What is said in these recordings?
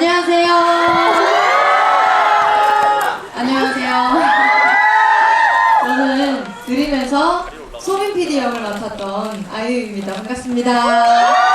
안녕하세요. 안녕하세요. 저는 드림에서 소민 PD 역을 맡았던 아이유입니다. 반갑습니다.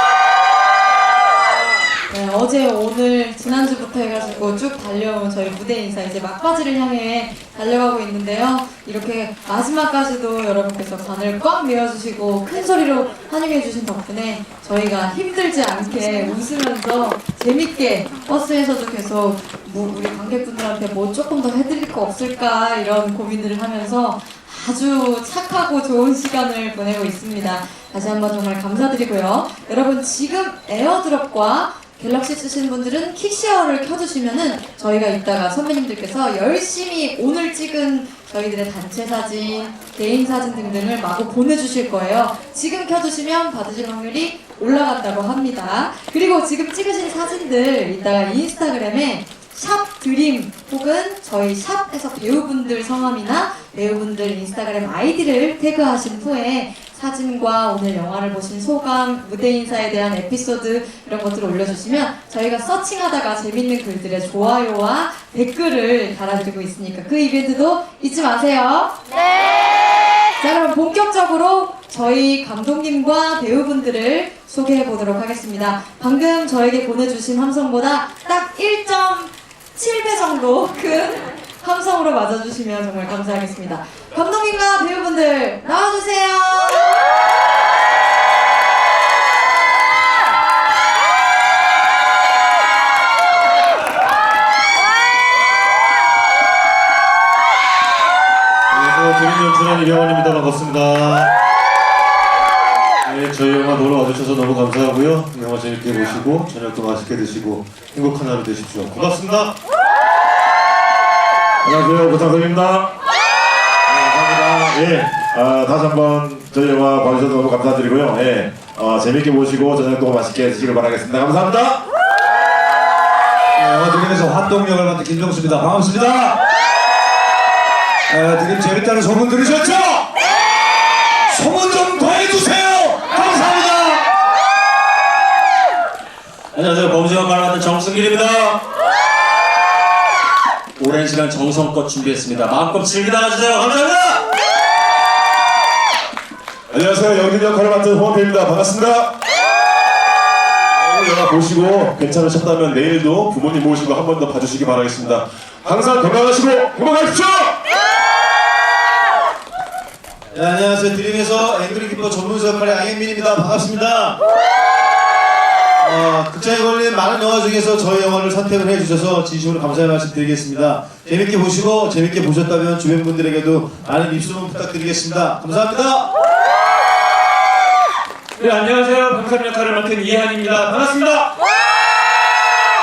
네, 어제 오늘 지난주부터 해가지고 쭉 달려온 저희 무대 인사 이제 막바지를 향해 달려가고 있는데요. 이렇게 마지막까지도 여러분께서 관을 꽉 메워주시고 큰 소리로 환영해 주신 덕분에 저희가 힘들지 않게 웃으면서 재밌게 버스에서도 계속 뭐 우리 관객분들한테 뭐 조금 더 해드릴 거 없을까 이런 고민들을 하면서 아주 착하고 좋은 시간을 보내고 있습니다. 다시 한번 정말 감사드리고요. 여러분 지금 에어드롭과 갤럭시 쓰시는 분들은 킥쉐어를 켜주시면은 저희가 이따가 선배님들께서 열심히 오늘 찍은 저희들의 단체 사진, 개인 사진 등등을 마구 보내주실 거예요. 지금 켜두시면 받으실 확률이 올라간다고 합니다. 그리고 지금 찍으신 사진들 이따가 인스타그램에 샵 드림 혹은 저희 샵에서 배우분들 성함이나 배우분들 인스타그램 아이디를 태그하신 후에 사진과 오늘 영화를 보신 소감, 무대 인사에 대한 에피소드 이런 것들을 올려주시면 저희가 서칭하다가 재밌는 글들의 좋아요와 댓글을 달아드리고 있으니까 그 이벤트도 잊지 마세요. 자 그럼 본격적으로 저희 감독님과 배우분들을 소개해 보도록 하겠습니다. 방금 저에게 보내주신 함성보다 딱 1.7배 정도 큰 함성으로 맞아주시면 정말 감사하겠습니다. 감독님과 배우분들 나와주세요. 연출한 이병헌입니다. 반갑습니다. 네, 저희 영화 보러 와주셔서 너무 감사하고요. 영화 재밌게 보시고 저녁도 맛있게 드시고 행복한 하루 되십시오. 고맙습니다. 안녕하세요. 고창섭입니다. 네, 감사합니다. 예, 아, 다시 한번 저희 영화 봐주셔서 너무 감사드리고요. 예, 어, 재밌게 보시고 저녁도 맛있게 드시길 바라겠습니다. 감사합니다. 네, 영화 드림에서 활동력을 맡은 김정수입니다. 반갑습니다. 에, 드림 재밌다는 소문 들으셨죠? 소문 좀 더 해주세요. 감사합니다. 안녕하세요. 범죄와 말하는 정승길입니다. 오랜 시간 정성껏 준비했습니다. 마음껏 즐기다 가주세요. 감사합니다. 안녕하세요. 영진 역할을 맡은 홍원태입니다. 반갑습니다. 영화 보시고 괜찮으셨다면 내일도 부모님 모시고 한 번 더 봐주시기 바라겠습니다. 항상 건강하시고 행복하십시오! 네, 안녕하세요. 드림에서 앵그리 기퍼 전문수 역할의 양현민입니다. 반갑습니다. 어, 극장에 걸린 많은 영화 중에서 저희 영화를 선택을 해주셔서 진심으로 감사의 말씀 드리겠습니다. 재밌게 보시고 재밌게 보셨다면 주변 분들에게도 많은 입소문 부탁드리겠습니다. 감사합니다. 네, 안녕하세요. 방삼 역할을 맡은 이한입니다. 반갑습니다.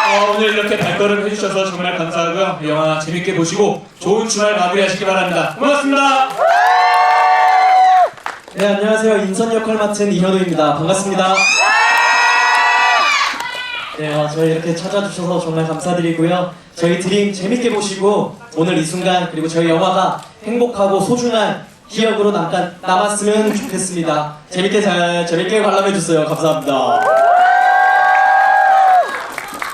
어, 오늘 이렇게 발걸음 해주셔서 정말 감사하고요. 영화 재밌게 보시고 좋은 주말 마무리하시기 바랍니다. 고맙습니다. 네, 안녕하세요. 인선 역할 맡은 이현우입니다. 반갑습니다. 네, 어, 저희 이렇게 찾아주셔서 정말 감사드리고요. 저희 드림 재밌게 보시고 오늘 이 순간 그리고 저희 영화가 행복하고 소중한 기억으로 남았 남았으면 좋겠습니다. 재밌게 잘 재밌게 관람해주세요. 감사합니다.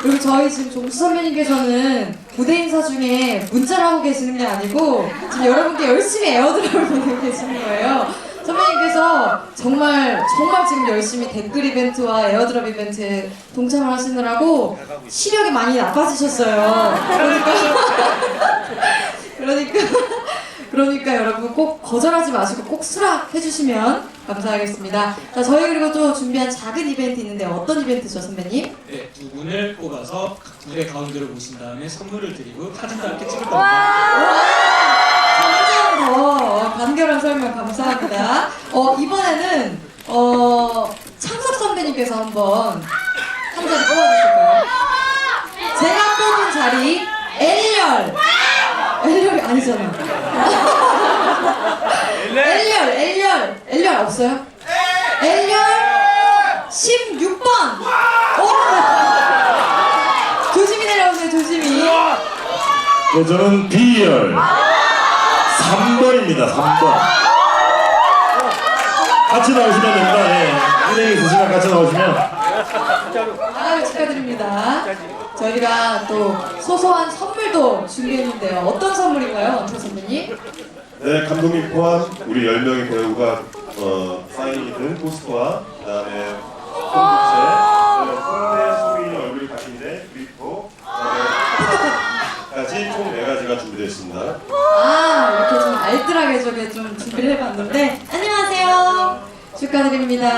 그리고 저희 지금 종수 선배님께서는 무대 인사 중에 문자를 하고 계시는 게 아니고 지금 여러분께 열심히 에어드랍을 보내고 계시는 거예요. 선배님께서 정말 정말 지금 열심히 댓글 이벤트와 에어드랍 이벤트에 동참을 하시느라고 시력이 많이 나빠지셨어요. 그러니까 그러니까 그러니까 여러분 꼭 거절하지 마시고 꼭 수락 해 주시면 감사하겠습니다. 자 저희 그리고 또 준비한 작은 이벤트 있는데 어떤 이벤트죠 선배님? 네, 두 분을 뽑아서 각 무대 가운데로 모신 다음에 선물을 드리고 사진도 함께 찍을 겁니다. 한점 더 간결한 설명 감사합니다. 어, 이번에는 어, 창석 선배님께서 한번 한 자리 뽑아주실까요? 제가 뽑은 자리 L열 L열이 아니잖아. L열 L열 L열 없어요? L열 16번. 조심히 내려오세요 조심히. 네, 저는 B열 3번입니다. 3번. 같이 나오시면 됩니다. 예. 은행에 있으시면 같이 나오시면. 아유 축하드립니다. 저희가 또 소소한 선물도 준비했는데요. 어떤 선물인가요, 원태 선배님? 네, 감독님 포함 우리 10명의 배우가 어, 사인이 든 포스터와 그다음에 손부채, 홍대 소민이 얼굴이 박힌데 그리고 까지 총 4가지가 준비되어 있습니다. 아, 이렇게 좀 알뜰하게 저게 좀 준비를 해봤는데, 안녕하세요. 축하드립니다.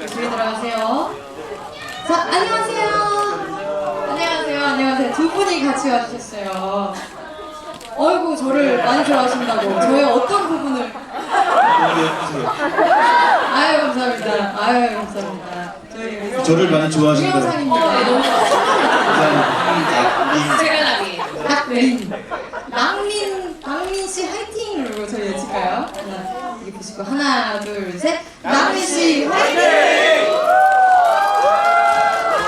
조심히 들어가세요. 자, 안녕하세요. 안녕하세요. 안녕하세요. 두 분이 같이 와주셨어요. 많이 좋아하신다고. 저의 어떤 부분을. 아유, 감사합니다. 아유, 감사합니다. 저희 저를 많이 좋아하신다고. 동영상입니다. 너무 낙민. 낙민, 낙민 씨 화이팅! 그리고 저희 외칠까요? 하나, 이렇게 보시고 하나, 둘, 셋. 낙민 씨 화이팅!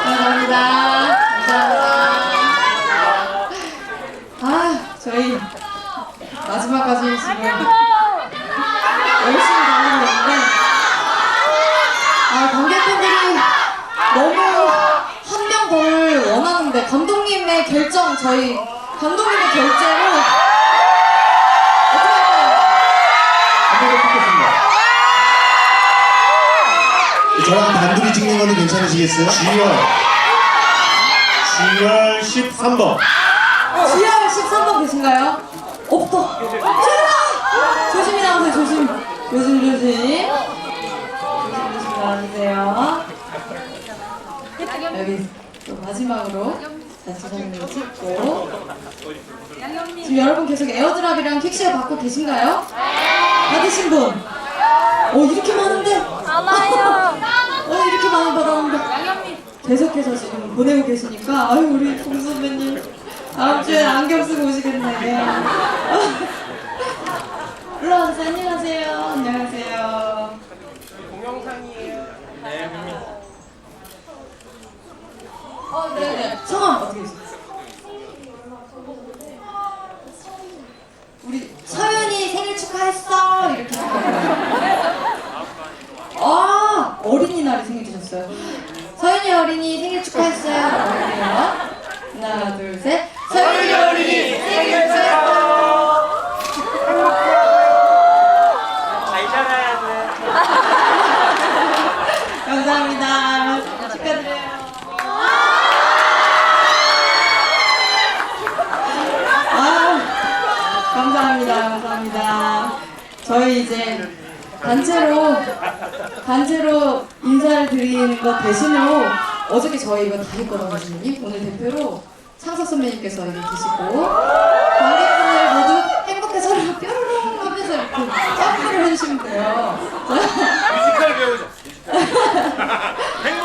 감사합니다. 감사합니다. 아, 저희 마지막까지 지금 열심히 달리고 있는데, 아, 관객분들이 너무 한 명 더 원하는데, 감독님의 결정, 저희 감독님의 결재로 어떻게 할까요? 한번더 뽑겠습니다. 저랑 단둘이 찍는 거는 괜찮으시겠어요? G열 G열 13번 GR 13번 계신가요? 없다. 제발! 조심히 나오세요, 조심. 조심, 조심. 조심, 조심 나와주세요. 여기 또 마지막으로 단수장님을 찍고. 지금 여러분 계속 에어드랍이랑 킥시어 받고 계신가요? 받으신 분? 어, 이렇게 많은데? 어, 이렇게 많이 받았는데. 계속해서 지금 보내고 계시니까, 아유, 우리 봉 선배님. 다음 주에 안경 쓰고 오시겠네. 올라와주세요. 안녕하세요. 안녕하세요. 어, 네네. 성함 어떻게 되세요? 우리 서윤이 생일 축하했어. 이렇게. 아, 어린이날에 생일 되셨어요. 서윤이 어린이 생일 축하했어요. 이렇게요. 하나, 둘, 셋. 서윤이 어린이 생일 축하했어. 감사합니다. 축하드려요. 아, 감사합니다. 감사합니다. 저희 이제 단체로 단체로 인사를 드리는 것 대신으로 어저께 저희 이거 다 했거든요, 선생님. 오늘 대표로 창석 선배님께서 여기 계시고 관객분들 모두 행복해 서로 뾰로롱 하면서 이렇게 점프를 해주시면 돼요. 뮤지컬 배우